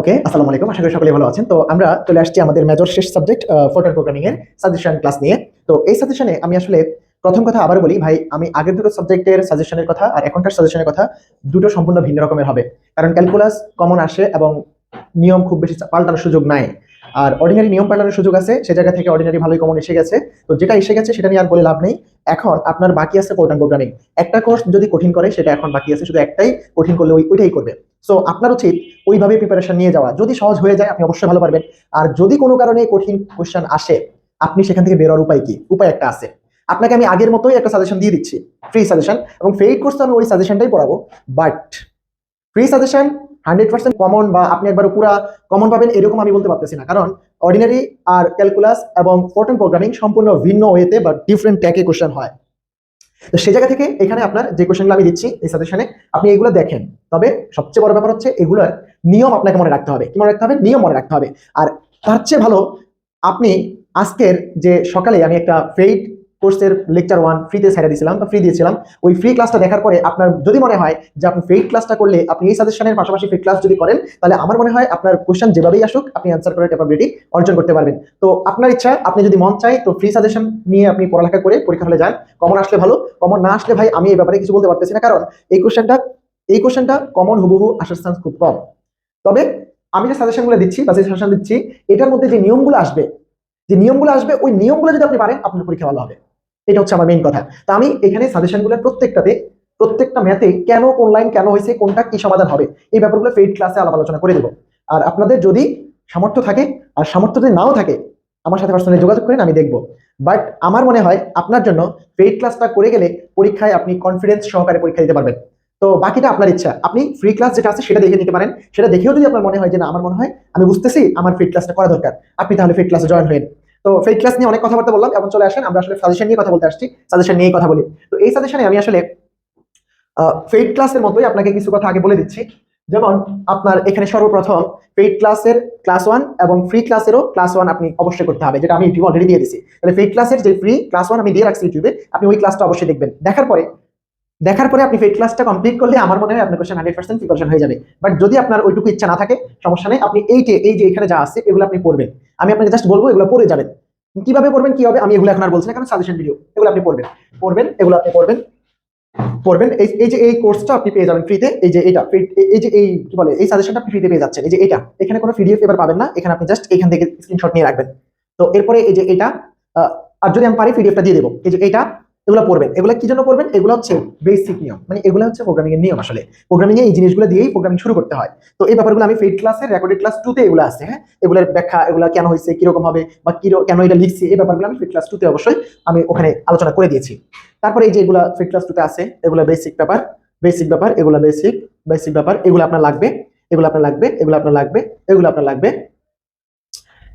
ওকে, আসসালামু আলাইকুম। আশা করি সকলে ভালো আছেন। তো আমরা চলে আসছি আমাদের মেজর শেষ সাবজেক্ট ফোটার প্রোগ্রামিং এর সাজেশন ক্লাস নিয়ে। তো এই সাজেশনে আমি আসলে প্রথম কথা আবার বলি, ভাই, আমি আগের দুটো সাবজেক্টের সাজেশনের কথা আর এখনকার সাজেশনের কথা দুটো সম্পূর্ণ ভিন্ন রকমের হবে। কারণ ক্যালকুলাস কমন আসে এবং নিয়ম খুব বেশি পাল্টানোর সুযোগ নাই। আর অর্ডিনারি নিয়ম পাল্টানোর সুযোগ আছে, সে জায়গা থেকে অর্ডিনারি ভালোই কমন এসে গেছে। তো যেটা এসে গেছে, সেটা নিয়ে আর বলে লাভ নেই। এখন আপনার বাকি আছে পোর্টাল প্রোগ্রামিং একটা কোর্স যদি কঠিন করে, সেটা এখন বাকি আছে। শুধু একটাই কঠিন করলে ওই ওইটাই করবে। সো আপনার উচিত ওইভাবে প্রিপারেশন নিয়ে যাওয়া। যদি সহজ হয়ে যায়, আপনি অবশ্যই ভালো পারবেন। আর যদি কোনো কারণে কঠিন কোশ্চেন আসে, আপনি সেখান থেকে বেরোর উপায় কি? উপায় একটা আছে। আপনাকে আমি আগের মতোই একটা সাজেশন দিয়ে দিচ্ছি। ফ্রি সাজেশন এবং ফেইড কোর্স আমি ওই সাজেশনটাই পড়াবো। But free suggestion hundred percent common বা আপনি একবার পুরা কমন পাবেন, এরকম আমি বলতে পারতেছি না। কারণ অর্ডিনারি আর ক্যালকুলাস এবং ফোর্টন প্রোগ্রামিং সম্পূর্ণ ভিন্ন ওয়েতে বা ডিফারেন্ট ট্যাকে কোশ্চেন হয়। তো সেই জায়গা থেকে এখানে আপনার যে কোশ্চেনগুলো আমি দিচ্ছি, এই সাজেশনে আপনি এগুলো দেখেন। তবে সবচেয়ে বড় ব্যাপার হচ্ছে এগুলোর নিয়ম আপনাকে মনে রাখতে হবে। কি মনে রাখতে হবে? নিয়ম মনে রাখতে হবে। আর তার চেয়ে ভালো আপনি আজকের যে সকালে আমি একটা ফেইড কোর্সের লেকচার ওয়ান ফ্রিতে ছেড়ে দিয়েছিলাম, বা ফ্রি দিয়েছিলাম। ওই ফ্রি ক্লাসটা দেখার পরে আপনার যদি মনে হয় যে আপনি ফেইড ক্লাসটা করলে আপনি এই সাজেশনের পাশাপাশি ফ্রি ক্লাস যদি করেন, তাহলে আমার মনে হয় আপনার কোশ্চেন যেভাবেই আসুক, আপনি অ্যান্সার করার ক্যাপাবিলিটি অর্জন করতে পারবেন। তো আপনার ইচ্ছা, আপনি যদি মন চায়, তো ফ্রি সাজেশন নিয়ে আপনি পড়ালেখা করে পরীক্ষা হলে যান। কমন আসলে ভালো কমন না আসলে ভাই আমি এই ব্যাপারে কিছু বলতে পারতেছি না, কারণ এই কোশ্চেনটা এই কোশ্চেনটা কমন হুবহু আসার চান্স খুব কম। তবে আমি যে সাজেশনগুলো দিচ্ছি, বা যে সাজেশন দিচ্ছি, এটার মধ্যে যে নিয়মগুলো আসবে, যে নিয়মগুলো আসবে, ওই নিয়মগুলো যদি আপনি পারেন, আপনার পরীক্ষা ভালো হবে। এটা হচ্ছে আমার মেইন কথা। তা আমি এখানে সাজেশনগুলোর প্রত্যেকটাতে, প্রত্যেকটা ম্যাথে কেন, কোন লাইন কেন হয়েছে, কোনটা কি সমাধান হবে, এই ব্যাপারগুলো ফেড ক্লাসে আলাপ আলোচনা করে দেবো। আর আপনাদের যদি সামর্থ্য থাকে, আর সামর্থ্য যদি নাও থাকে, আমার সাথে পার্সোনালি যোগাযোগ করেন, আমি দেখব। বাট আমার মনে হয় আপনার জন্য পেইড ক্লাসটা করে গেলে পরীক্ষায় আপনি কনফিডেন্স সহকারে পরীক্ষা দিতে পারবেন। তো বাকিটা আপনার ইচ্ছা। আপনি ফ্রি ক্লাস যেটা আছে, সেটা দেখে নিতে পারেন। সেটা দেখেও যদি আপনার মনে হয় যে না, আমার মনে হয় আমি বুঝতেছি, আমার ফ্রি ক্লাসটা করা দরকার। আপনি তাহলে ফ্রি ক্লাসে জয়েন হয়ে তো ফেক ক্লাস নিয়ে অনেক কথাবার্তা বললাম। এখন চলে আসেন, আমরা আসলে সাজেশন নিয়ে কথা বলতে আসছি। সাজেশন নিয়েই কথা বলি। তো এই সাজেশনে আমি আসলে ফেড ক্লাসের মতোই আপনাকে কিছু কথা আগে বলে দিচ্ছি। যেমন আপনার এখানে সর্বপ্রথম পেইড ক্লাসের ক্লাস ওয়ান এবং ফ্রি ক্লাসেরও ক্লাস ওয়ান আপনি অবশ্যই করতে হবে, যেটা আমি ইউটিউবে অলরেডি দিয়ে দিচ্ছি তাহলে পেইড ক্লাসের যে ফ্রি ক্লাস ওয়ান আমি দিয়ে রাখছি ইউটিউবে, আপনি ওই ক্লাসটা অবশ্যই দেখবেন। দেখার পরে দেখার পরে আপনি পেইড ক্লাসটা কমপ্লিট করলে আমার মনে হয় আপনার কোশ্চেন হান্ড্রেড পার্সেন্ট প্রিপারেশন হয়ে যাবে। বাট যদি আপনার ওইটুকু ইচ্ছা না থাকে, সমস্যা নেই। আপনি এই এই যে এখানে যা আছে, এগুলো আপনি পড়বেন। আমি আপনাকে জাস্ট বলব, এগুলো পড়ে যাবেন। কীভাবে পড়বেন, কি হবে, আমি এগুলো এখন আর বলছি না, কারণ সাজেশন ভিডিও এগুলো আপনি পড়বেন। পড়বেন, এগুলো আপনি পড়বেন। পড়বেন, এই যে, এই কোর্সটা আপনি পেয়ে যাবেন ফ্রিতে এই যে এটা এই যে এই, কি বলে, এই সাজেশনটা আপনি ফ্রিতে পেয়ে যাচ্ছেন। এই যে এটা, এখানে কোনো পিডিএফ এবার পাবেন না। এখানে আপনি জাস্ট এখান থেকে স্ক্রিনশট নিয়ে রাখবেন। তো এরপরে এই যে এটা আর যদি আমি পারি পিডিএফটা দিয়ে দেবো। এই যে এটা এগুলো পড়বেন। এগুলো কি জন্য পড়বেন? এগুলো হচ্ছে বেসিক নিয়ম। মানে এগুলো হচ্ছে প্রোগ্রামিং এর নিয়ম আসলে। প্রোগ্রামিং এ এই জিনিসগুলো দিয়েই প্রোগ্রামিং শুরু করতে হয়। তো এই ব্যাপারগুলো আমি ফেড ক্লাসের রেকর্ডেড ক্লাস টুতে এগুলো আছে হ্যাঁ? এগুলোর ব্যাখ্যা, এগুলো কেন হয়েছে, কীরকম হবে, বা কিরো, কেন এটা লিখছি, এই ব্যাপারগুলো আমি ফেড ক্লাস টুতে অবশ্যই আমি ওখানে আলোচনা করে দিয়েছি। তারপরে এই যে এগুলো ফেড ক্লাস টুতে আছে, এগুলো বেসিক ব্যাপার বেসিক ব্যাপার এগুলো বেসিক বেসিক ব্যাপার এগুলো আপনার লাগবে, এগুলো আপনার লাগবে, এগুলো আপনার লাগবে, এগুলো আপনার লাগবে।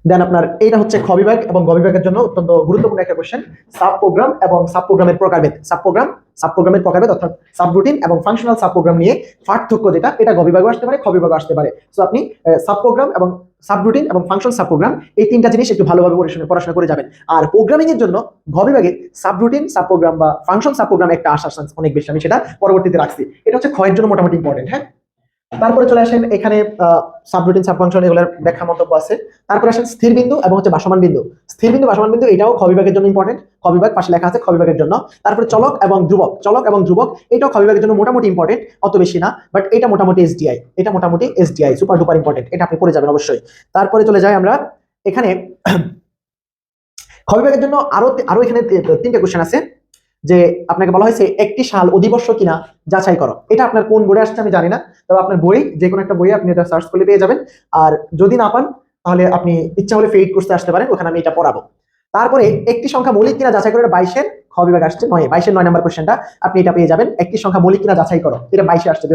দেন আপনার এটা হচ্ছে খ বিভাগ এবং গ বিভাগের জন্য অত্যন্ত গুরুত্বপূর্ণ একটা কোশ্চেন সাব প্রোগ্রাম এবং সাব প্রোগ্রামের প্রকারভেদ। সাব প্রোগ্রাম সাব প্রোগ্রামের প্রকারভেদ অর্থাৎ সাব রুটিন এবং ফাংশনাল সাব প্রোগ্রাম নিয়ে পার্থক্য যেটা, এটা গ আসতে পারে, খ বিভাগে আসতে পারে। সো আপনি সাব প্রোগ্রাম এবং সাব রুটিন এবং ফাংশন সাব প্রোগ্রাম এই তিনটা জিনিস একটু ভালোভাবে পড়াশোনা করে যাবেন। আর প্রোগ্রামিং এর জন্য ঘ বিভাগে সাব রুটিন সাব প্রোগ্রাম বা ফাংশন সাব প্রোগ্রাম একটা আসার চান্স অনেক বেশি, আমি সেটা পরবর্তীতে রাখছি। এটা হচ্ছে ক্ষয়ের জন্য মোটামুটি ইম্পর্টেন্ট হ্যাঁ? তারপরে চলে আসেন এখানে সাবরুটিন সাবফাংশন এগুলোর ব্যাখ্যা মন্তব্য আছে। তারপরে আসেন স্থির বিন্দু এবং হচ্ছে ভাসমান বিন্দু। স্থির বিন্দু, ভাসমান বিন্দু, এটাও খ বিভাগের জন্য ইম্পর্টেন্ট খ বিভাগ, পাশে লেখা আছে খ বিভাগের জন্য। তারপরে চলক এবং ধ্রুবক। চলক এবং ধ্রুবক, এটাও খ বিভাগের জন্য মোটামুটি ইম্পর্টেন্ট অত বেশি না বাট এটা মোটামুটি এসডিআই এটা মোটামুটি এসডিআই সুপার ডুপার ইম্পর্টেন্ট এটা আপনি পড়ে যাবেন অবশ্যই। তারপরে চলে যাই আমরা, এখানে খ বিভাগের জন্য আরও আরও এখানে তিনটে কোশ্চেন আছে। যে আপনাকে বলা হয়েছে একটি সাল অধিবর্ষ কিনা যাচাই করো। এটা আপনার কোন বই আসছে আমি জানি না, তবে আপনার বই যে কোনো একটা বই আপনি এটা সার্চ করলে পেয়ে যাবেন। আর যদি না পান, তাহলে আপনি ইচ্ছা হলে ফেইড করতে আসতে পারেন, ওখানে আমি এটা পড়াবো। তারপরে একটি সংখ্যা মৌলিক কিনা যাচাই করে বাইশের খ বিভাগ আসছে, নয়, বাইশের নয় নম্বর কোশ্চেনটা আপনি এটা পেয়ে যাবেন। একটি সংখ্যা মৌলিক কিনা যাচাই করো, এটা বাইশে আসছে দু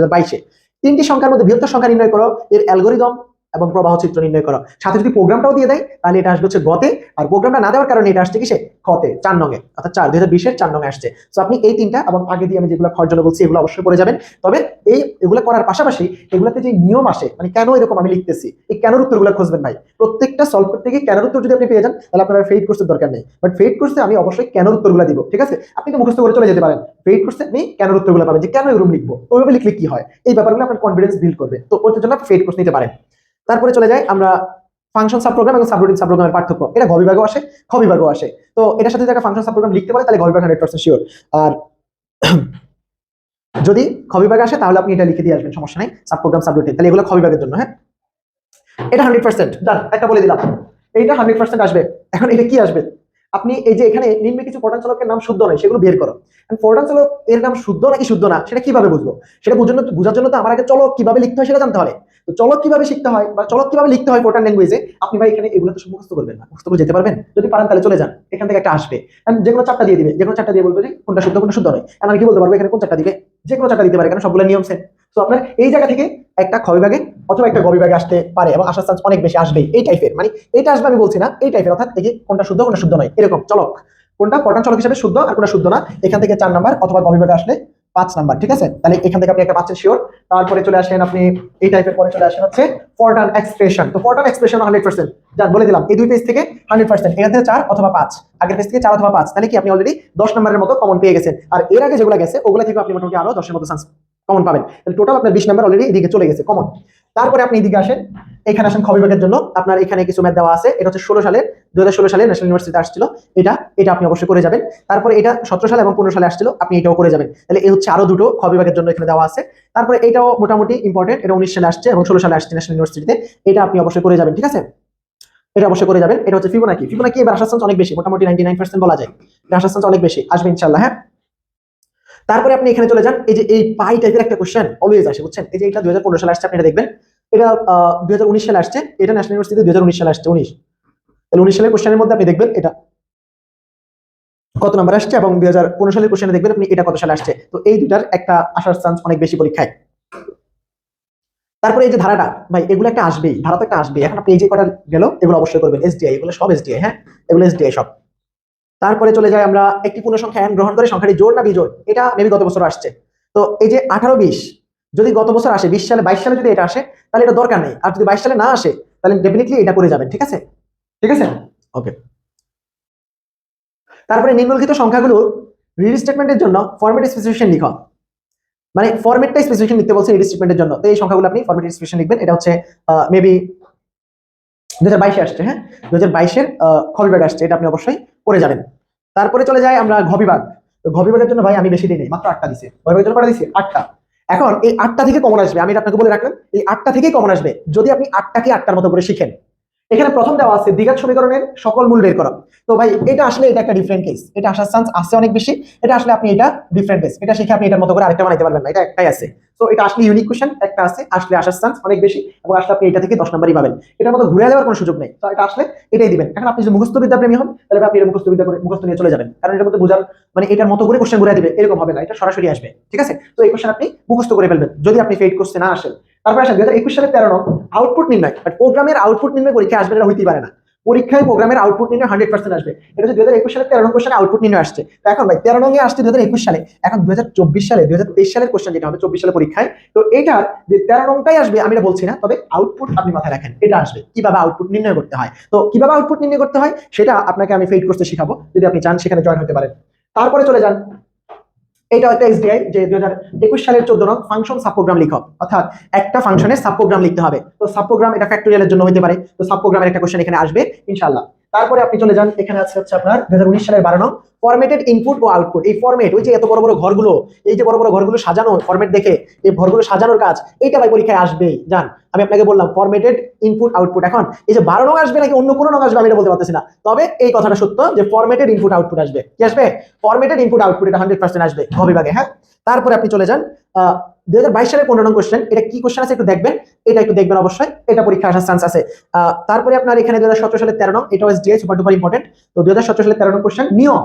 তিনটি সংখ্যার মধ্যে বৃহত্তর সংখ্যা নির্ণয় করো, এর অ্যালগোরিদম এবং প্রবাহ চিত্র নির্ণয় করো। সাথে যদি প্রোগ্রামটাও দিয়ে দেয়, তাহলে এটা আসবে হচ্ছে গতে। আর প্রোগ্রামটা না দেওয়ার কারণে এটা আসছে কি কিসে? খতে চার নঙে। অর্থাৎ চার দুই হাজার বিশের চার নঙে আসছে। তো আপনি এই তিনটা এবং আগে দিয়ে আমি যেগুলো খর জন্য বলছি, এগুলো অবশ্যই পড়ে যাবেন। তবে এই, এগুলো করার পাশাপাশি এগুলোতে যে নিয়ম আসে মানে কেন এরকম আমি লিখতেছি, এই কেন উত্তরগুলো খুঁজবেন ভাই। প্রত্যেকটা সলভ করতে গিয়ে কেন উত্তর যদি আপনি পেয়ে যান, তাহলে আপনার ফেড কোর্সের দরকার নেই। বাট ফেড কোর্সে আমি অবশ্যই কেন উত্তরগুলো দিব, ঠিক আছে? আপনি তো মুখস্থ করে চলে যেতে পারেন। ফেড কোর্সে আপনি কেন উত্তরগুলো পাবেন যে কেন এরকম লিখব? ওইভাবে লিখলে কি হয়? এই ব্যাপারগুলো আপনার কনফিডেন্স বিল্ড করবে। তো ওইটার জন্য ফেড কোর্স নিতে পারেন। তারপরে চলে যাই আমরা ফাংশন সাব প্রোগ্রাম এবং সাবরুটিন সাব প্রোগ্রামের পার্থক্য। এটা ঘ আসে, খ আসে। তো এটার সাথে যদি ফাংশন সাব প্রোগ্রাম লিখতে পারে, তাহলে ঘ বিভাগ হান্ড্রেড পার্সেন্ট শিওর আর যদি খ আসে, তাহলে আপনি এটা লিখে দিয়ে আসবেন, সমস্যা নেই। সাব প্রোগ্রাম সাবরুটিন তাহলে এগুলো খ জন্য হ্যাঁ? এটা হান্ড্রেড পার্সেন্ট ডান একটা বলে দিলাম। এইটা হান্ড্রেড পার্সেন্ট আসবে। এখন এটা কি আসবে? আপনি এই যে এখানে নিম্নে কিছু প্রধান চলকের নাম শুদ্ধ নয়, সেগুলো বের করো। প্রধান চলক এর নাম শুদ্ধ নাকি শুদ্ধ না, সেটা কীভাবে বুঝব? সেটা বোঝার বোঝার জন্য তো আমার আগে চলক কীভাবে লিখতে হয় সেটা জানতে হবে। তো চলক কীভাবে শিখতে হয় বা চলক কীভাবে লিখতে হয় প্রোটান ল্যাঙ্গুয়েজে আপনি ভাই এখানে এগুলো তো সব মুখস্থ করবেন না। মুখস্থ করে যেতে পারবেন? যদি পারেন তাহলে চলে যান। এখান থেকে একটা আসবে। যে কোনো চারটা দিয়ে দিবে। যে কোনো চারটা দিয়ে বলবে যে কোনটা শুদ্ধ কোনটা শুদ্ধ নয়। আমি কি বলতে পারব এখানে কোন চারটা দিবে? যে কোনো চারটা দিতে পারে কারণ সবগুলো নিয়ম সেম তো আপনার এই জায়গা থেকে একটা খ বিভাগে অথবা একটা গ বিভাগে আসতে পারে এবং আসার চান্স অনেক বেশি আসবেই। এই টাইপের মানে এটা আসবে আমি বলছি না, এই টাইপের অর্থাৎ এই কোনটা শুদ্ধ কোনটা শুদ্ধ নয়। এরকম চলক কোনটা প্রধান চলক হিসেবে শুদ্ধ আর কোনটা শুদ্ধ না, এখান থেকে চার নাম্বার অথবা গ বিভাগে আসলে পাঁচ নাম্বার, ঠিক আছে? তাহলে এখান থেকে আপনি একটা পাচ্ছেন শিওর তারপরে চলে আসেন আপনি, এই টাইপের পরে চলে আসেন হচ্ছে ফরটান এক্সপ্রেশন তো ফরটান এক্সপ্রেশন হান্ড্রেড পার্সেন্ট যান বলে দিলাম, এই দুই পেজ থেকে হান্ড্রেড পার্সেন্ট এখান থেকে চার অথবা পাঁচ। আগের পেজ থেকে চার অথবা পাঁচ। তাহলে কি আপনি অলরেডি দশ নম্বরের মতো কমন পেয়ে গেছেন। আর এর আগে যেগুলো গেছে, ওগুলো থেকে আপনি মোটামুটি আরও দশের মতো চান্স কমন পাবেন। তাহলে টোটাল আপনার বিশ নাম্বার অলরেডি এদিকে চলে গেছে কমন তারপরে আপনি এদিকে আসেন, এখানে আসেন খ বিভাগের জন্য। আপনার এখানে কিছু ম্যাথ দেওয়া আছে, এটা হচ্ছে ষোলো সালের দু হাজার ষোলো সালে ন্যাশনাল ইউনিভার্সিটি আসছিল। এটা এটা আপনি অবশ্যই করে যাবেন। তারপরে এটা সতেরো সালে এবং পনেরো সালে আসছিল, আপনি এটাও করে যাবেন। তাহলে এই হচ্ছে আরও দুটো খ বিভাগের জন্য এখানে দেওয়া আছে। তারপরে এটাও মোটামুটি ইম্পর্টেন্ট এটা উনিশ সালে আসছে এবং ষোলো সালে আসছে ন্যাশনাল ইউনিভার্সিটিতে এটা আপনি অবশ্যই করে যাবেন, ঠিক আছে? এটা অবশ্যই করে যাবেন। এটা হচ্ছে ফিবোনাকি ফিবোনাকি এবার আসার চান্স অনেক বেশি, মোটামুটি নাইনটি নাইন পার্সেন্ট বলা যায়। আসার চান্স অনেক বেশি, আসবে ইনশাল্লাহ হ্যাঁ? তারপরে আপনি এখানে চলে যান, এই যে এই পাই টাইপের একটা কোশ্চেন অলওয়েজ আসে, বুঝছেন? এই যে এটা দুই সালে আসছে আপনি এটা দেখবেন। এটা দুই সালে আসছে, এটা ন্যাশনাল ইউনিভার্সিটি দুই সালে আসছে, উনিশ। তাহলে উনিশ সালের কোশ্চেনের মধ্যে আপনি দেখবেন এটা কত নাম্বার আসছে এবং দুই হাজার পনেরো সালের কোশ্চেনে দেখবেন আপনি এটা কত সালে আসছে। তো এই দুটার একটা আসার চান্স অনেক বেশি পরীক্ষায়। তারপরে এই যে ধারাটা, ভাই, এগুলো একটা আসবেই, ধারা তো একটা আসবেই। এখন আপনি এই যে কটা গেল, এগুলো অবশ্যই করবেন এসডিআই এগুলো সব এসডিআই হ্যাঁ? এগুলো এসডিআই সব। তারপরে চলে যায় আমরা একটি পূর্ণ সংখ্যা এন গ্রহণ করে সংখ্যাটি জোর না বিজোড়, এটা মেবি গত বছর আসছে। তো এই যে আঠারো বিশ, যদি গত বছর আসে, বিশ সালে, বাইশ সালে যদি এটা আসে, তাহলে এটা দরকার নেই। আর যদি বাইশ সালে না আসে, তাহলে ডেফিনেটলি এটা করে যাবেন, ঠিক আছে? ঠিক আছে? ওকে তারপরে নিম্নলিখিত সংখ্যাগুলো রিড স্টেটমেন্টের জন্য ফরম্যাট স্পেসিফিকেশন লিখো। মানে ফরম্যাটটা স্পেসিফিকেশন লিখতে বলছে রিড স্টেটমেন্টের জন্য। তো এই সংখ্যাগুলো আপনি ফরম্যাট স্পেসিফিকেশন লিখবেন, এটা হচ্ছে মেবি দু হাজার বাইশে আসছে হ্যাঁ? দু হাজার বাইশের খ বিভাগ আসছে, এটা আপনি অবশ্যই করে যাবেন। তারপরে চলে যায় আমরা ঘবিবাগ। ঘবিবাগের জন্য ভাই আমি বেশি দিই মাত্র আটটা দিছে। ঘবিবাগের জন্য কটা দিছি আটটা। এখন এই আটটা থেকে কমন আসবে, আমি এটা আপনাকে বলে রাখলাম, এই আটটা থেকেই কমন আসবে। যদি আপনি আটটাকে আটটার মতো করে শিখেন এখানে প্রথম দেওয়া আছে, দ্বিঘাত সমীকরণের সকল মূল বের করা। তো ভাই, এটা আসলে এটা একটা ডিফারেন্ট কেস এটা আসার চান্স আছে অনেক বেশি। এটা আসলে আপনি এটা ডিফারেন্ট কেস এটা শিখে আপনি এটার মতো করে আরেকটা বানাইতে পারবেন না। এটা একটাই আছে। তো এটা আসলে ইউনিক কোশ্চেন একটা আছে। আসলে আসার চান্স অনেক বেশি এবং আসলে আপনি এটা থেকে দশ নম্বরই পাবেন। এটার মতো ঘুরে যাওয়ার কোনো সুযোগ নেই। তো এটা আসলে এটাই দিবেন। এখন আপনি যদি মুখস্থ বিদ্যা প্রেমী হন, তাহলে আপনি এটা মুখস্থ বিদ্যা করে মুখস্থ নিয়ে চলে যাবেন। কারণ এটার মধ্যে বোঝার মানে এটার মতো করে কোশ্চেন ঘুরে দিবে, এরকম হবে না। এটা সরাসরি আসবে। ঠিক আছে? তো এই কোশ্চেন আপনি মুখস্থ করে ফেলবেন। যদি আপনি ফেড কোশ্চেন না আসেন তারপরে আসেন দুই হাজার একুশ সালের তেরো নং আউটপুট নির্ণয়। বাট প্রোগ্রামের আউটপুট নির্ণয় পরীক্ষা আসবে এটা হইতেই পারে না। পরীক্ষায় প্রোগ্রামের আউটপুট নির্ণয় হান্ড্রেড পার্সেন্ট আসবে। এটা হচ্ছে দুই হাজার একুশ সালে তেরো নং কোশ্চেন আউটপুট নির্ণয় আসছে। তো এখন ভাই, তেরো নং আসছে দুই হাজার একুশ সালে। এখন দুই হাজার চব্বিশ সালে দু হাজার তেইশ সালের কোশ্চেন যেটা হবে, চব্বিশ সালের পরীক্ষায়। তো এটার যে তেরো নংটাই আসবে, আমি এটা বলছি না, তবে আউটপুট আপনি মাথায় রাখেন, এটা আসবে। কীভাবে আউটপুট নির্ণয় করতে হয়? তো কীভাবে আউটপুট নির্ণয় করতে হয়, সেটা আপনাকে আমি ফেড করতে শিখাবো। যদি আপনি চান, সেখানে জয়েন হতে পারেন। তারপরে চলে যান। এটা একটা এসডিআই যে দুই হাজার একুশ সালের চোদ্দ নং ফাংশন সাবপ্রোগ্রাম লিখক। অর্থাৎ একটা ফাংশনের সাবপ্রোগ্রাম লিখতে হবে। তো সাবপ্রোগ্রাম এটা ফ্যাক্টোরিয়ালের জন্য হতে পারে। তো সাবপ্রোগ্রামের একটা কোশ্চেন এখানে আসবে, ইনশাআল্লাহ। তারপরে আপনি চলে যান, এখানে আছে হচ্ছে আপনার দু হাজার উনিশ সালের বারো নং ফরম্যাটেড ইনপুট ও আউটপুট এই ফরম্যাট ওই যে এত বড় বড় ঘরগুলো, এই যে বড় বড় ঘরগুলো সাজানো ফরম্যাট দেখে, এই ঘরগুলো সাজানোর কাজ, এইটা ভাই পরীক্ষায় আসবেই। জান আমি আপনাকে বললাম ফরম্যাটেড ইনপুট আউটপুট এখন, এই যে বারো নং আসবে নাকি অন্য কোনো নং আসবে, আমি এটা বলতে পারতেছি না। তবে এই কথাটা সত্য যে ফরম্যাটেড ইনপুট আউটপুট আসবে। কি আসবে? ফরম্যাটেড ইনপুট আউটপুট এটা হান্ড্রেড পার্সেন্ট আসবে খ বিভাগে হ্যাঁ? তারপরে আপনি চলে যান বাইশ সালের পনেরো নং কোশ্চেন এটা কি কোশ্চেন আছে একটু দেখবেন। এটা একটু দেখবেন অবশ্যই। এটা পরীক্ষা আসার চান্স আছে। তারপরে আপনার এখানে দু সালের তেরো নং, এটাও এসডিআই সুপার ডুপার ইম্পর্টেন্ট তো দুই সালে তেরো নং কোশ্চেন নিয়ম।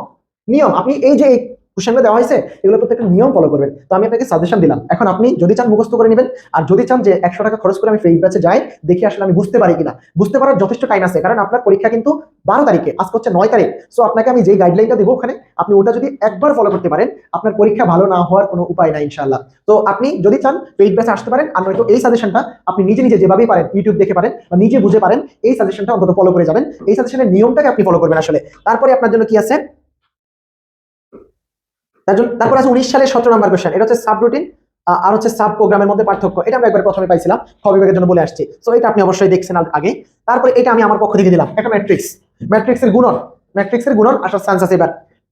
নিয়ম। আপনি এই যে কোশ্চেনগুলো দেওয়া হয়েছে এগুলো প্রত্যেকটা নিয়ম ফলো করবেন। তো আমি আপনাকে সাজেশন দিলাম। এখন আপনি যদি চান মুখস্থ করে নেবেন, আর যদি চান যে একশো টাকা খরচ করে আমি ফেক ব্যাচে যাই, দেখি আসলে আমি বুঝতে পারি কিনা। বুঝতে পারার যথেষ্ট টাইম আছে, কারণ আপনার পরীক্ষা কিন্তু বারো তারিখে, আজকে হচ্ছে নয় তারিখ। সো আপনাকে আমি যে গাইডলাইনটা দেবো ওখানে, আপনি ওটা যদি একবার ফলো করতে পারেন, আপনার পরীক্ষা ভালো না হওয়ার কোনো উপায় নাই ইনশাল্লাহ তো আপনি যদি চান পেইড ব্যাচে আসতে পারেন, আর নয়তো এই সাজেশনটা আপনি নিজে নিজে যেভাবেই পারেন ইউটিউব দেখে পারেন, বা নিজে বুঝে পারেন, এই সাজেশনটা অন্তত ফলো করে যাবেন। এই সাজেশনের নিয়মটাকে আপনি ফলো করবেন আসলে। তারপরে আপনার জন্য কি আছে? তার জন্য তারপর আছে উনিশ সালের সতেরো নম্বর কোশ্চেন এটা হচ্ছে সাবরুটিন আহ, আর হচ্ছে সাব প্রোগ্রামের মধ্যে পার্থক্য। এটা আমরা একবার প্রথমে পাইছিলাম খ জন্য বলে আসছি। সো এটা আপনি অবশ্যই দেখছেন আগে। তারপরে এটা আমি আমার পক্ষ থেকে দিলাম। একটা ম্যাট্রিক্স ম্যাট্রিক্সের গুণন। ম্যাট্রিক্সের গুণন আসার চান্স আছে এবার।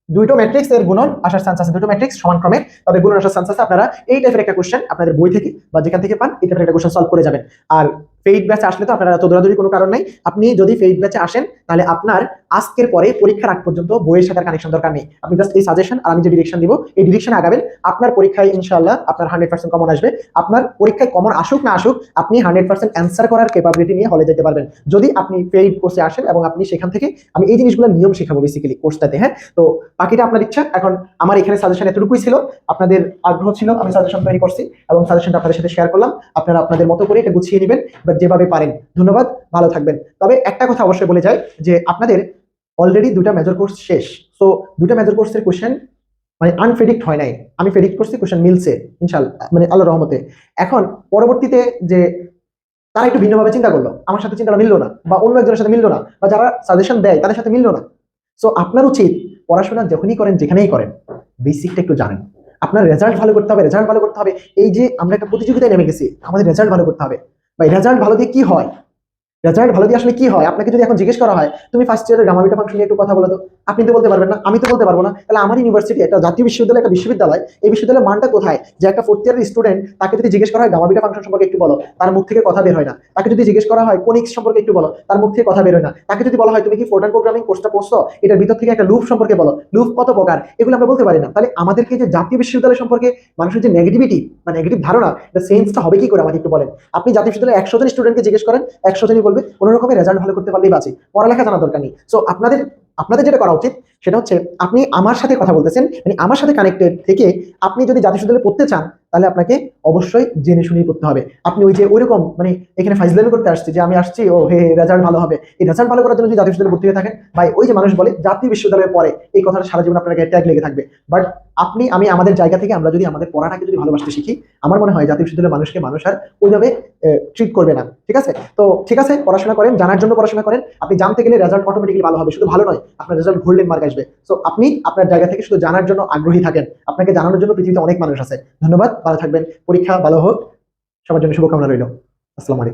দুটো ম্যাট্রিক্স এর গুণন আসার চান্স আছে। দুটো ম্যাট্রিক্স সমান ক্রমে। তাদের গুণন আসার চান্স আছে আপনারা এই টাইপের একটা কোশ্চেন আপনাদের বই থেকে বা যেখান থেকে পান এই টাইপের একটা কোশ্চেন সলভ করে যাবেন। আর পেইড ব্যাচে আসলে তো আপনারা এত দৌড়াদৌড়ি কোনো কারণ নাই। আপনি যদি পেইড ব্যাচে আসেন তাহলে আপনার আজকের পরে পরীক্ষার আগ পর্যন্ত বইয়ের সাথে কানেকশন দরকার নেই। আপনি জাস্ট এই সাজেশন আর আমি যে ডিরেকশন দিব, এই ডিরেকশন আগাবেন। আপনার পরীক্ষায় ইনশাল্লাহ আপনার হান্ড্রেড কমন আসবে। আপনার পরীক্ষায় কমন আসুক না আসুক, আপনি হান্ড্রেড পার্সেন্ট অ্যান্সার করার ক্যাপাবিলিটি নিয়ে হলে যেতে পারবেন। যদি আপনি পেইড কোর্সে আসেন এবং আপনি সেখান থেকে, আমি এই জিনিসগুলো নিয়ম শেখাবো বেসিক্যালি কোর্সটাতে হ্যাঁ? তো বাকিটা আপনার ইচ্ছা। এখন আমার এখানে সাজেশন এতটুকুই ছিল। আপনাদের আগ্রহ ছিল, আমি সাজেশন তৈরি করছি এবং সাজেশনটা আপনাদের সাথে শেয়ার করলাম। আপনারা আপনাদের মতো করে এটা গুছিয়ে নেবেন বা যেভাবে পারেন। ধন্যবাদ। ভালো থাকবেন। তবে একটা কথা অবশ্যই বলে যাই যে আপনাদের অলরেডি দুটা মেজর কোর্স শেষ। সো দুটা মেজর কোর্সের কোশ্চেন মানে আনপ্রেডিক্ট হয় নাই। আমি প্রেডিক্ট করছি কোশ্চেন মিলছে, ইনশাল মানে আল্লাহ রহমতে। এখন পরবর্তীতে যে তারা একটু ভিন্নভাবে চিন্তা করল, আমার সাথে চিন্তাটা মিললো না, বা অন্য একজনের সাথে মিললো না, বা যারা সাজেশন দেয় তাদের সাথে মিললো না। সো আপনার উচিত পড়াশোনা যখনই করেন, যেখানেই করেন বেসিকটা একটু জানেন। আপনার রেজাল্ট ভালো করতে হবে রেজাল্ট ভালো করতে হবে। এই যে আমরা একটা প্রতিযোগিতায় নেমে গেছি, আমাদের রেজাল্ট ভালো করতে হবে। বা রেজাল্ট ভালো দিয়ে কি হয়? রেজাল্ট ভালো দিয়ে আসলে কি হয়? আপনাকে যদি এখন জিজ্ঞেস করা হয়, তুমি ফার্স্ট ইয়ারের গামাবিটা ফাংশন নিয়ে একটু কথা বলো তো। আপনি তো বলতে পারবেন না, আমি তো বলতে পারব না। তাহলে আমার ইউনিভার্সিটি একটা জাতীয় বিশ্ববিদ্যালয়, একটা বিশ্ববিদ্যালয়, এই বিশ্ববিদ্যালয়ের মানটা কোথায়? যে একটা ফোর্থ ইয়ারের স্টুডেন্ট তাকে যদি জিজ্ঞেস করা হয় গামাবিটা ফাংশন সম্পর্কে একটু বলো, তার মুখ থেকে কথা বের হয় না। তাকে যদি জিজ্ঞেস করা হয় কোনিক্স সম্পর্কে একটু বলো, তার মুখ থেকে কথা বের হয় না। তাকে যদি বলা হয় তুমি কি ফোর্টান প্রোগ্রামিং কোর্সটা পড়ছো, এটার ভিতর থেকে একটা লুপ সম্পর্কে বলো। লুপ কত প্রকার? এগুলো আমরা বলতে পারি না। তাহলে আমাদেরকে যে জাতীয় বিশ্ববিদ্যালয় সম্পর্কে মানুষের যে নেগেটিভিটি বা নেগেটিভ ধারণা, এটা সেন্সটা হবে কি করে আমাকে একটু বলেন? আপনি জাতীয় বিশ্ববিদ্যালয়ে একশো জন স্টুডেন্টকে জিজ্ঞেস করেন, একশো জনই বলবে কোনো রকমের রেজাল্ট ভালো করতে পারলেই বাঁচি। পড়ালেখা জানা দরকার নেই। সো আপনাদের আপনাদের যেটা করা উচিত সেটা হচ্ছে আপনি আমার সাথে কথা বলতেছেন মানে আমার সাথে কানেক্টেড থেকে আপনি যদি বিশ্ববিদ্যালয়ে পড়তে চান তাহলে আপনাকে অবশ্যই জেনে শুনেই করতে হবে। আপনি ওই যে ওইরকম মানে এখানে ফাইজলামি করতে আসছি যে আমি আসছি, ও হে রেজাল্ট ভালো হবে। এই রেজাল্ট ভালো করার জন্য যদি জাতীয় বিশ্ববিদ্যালয়ে ভর্তি হয়ে থাকেন, ভাই, ওই যে মানুষ বলে জাতীয় বিশ্ববিদ্যালয়ে পড়ে, এই কথাটা সারা জীবন আপনার ট্যাগ লেগে থাকবে। বাট আপনি, আমি আমাদের জায়গা থেকে আমরা যদি আমাদের পড়াটাকে যদি ভালোবাসতে শিখি, আমার মনে হয় জাতীয় বিশ্ববিদ্যালয়ের মানুষকে মানুষ আর ওইভাবে ট্রিট করবে না। ঠিক আছে? তো ঠিক আছে, পড়াশোনা করেন, জানার জন্য পড়াশোনা করেন। আপনি জানতে গেলে রেজাল্ট অটোমেটিক্যালি ভালো হবে, শুধু ভালো নয়, আপনার রেজাল্ট গোল্ডেন মার্ক আসবে। সো আপনি আপনার জায়গা থেকে শুধু জানার জন্য আগ্রহী থাকেন। আপনাকে জানানোর জন্য পৃথিবীতে অনেক মানুষ আছে। ধন্যবাদ। ভালো থাকবেন পরীক্ষা ভালো হোক সবার জন্য শুভকামনা রইল। আসসালামু আলাইকুম।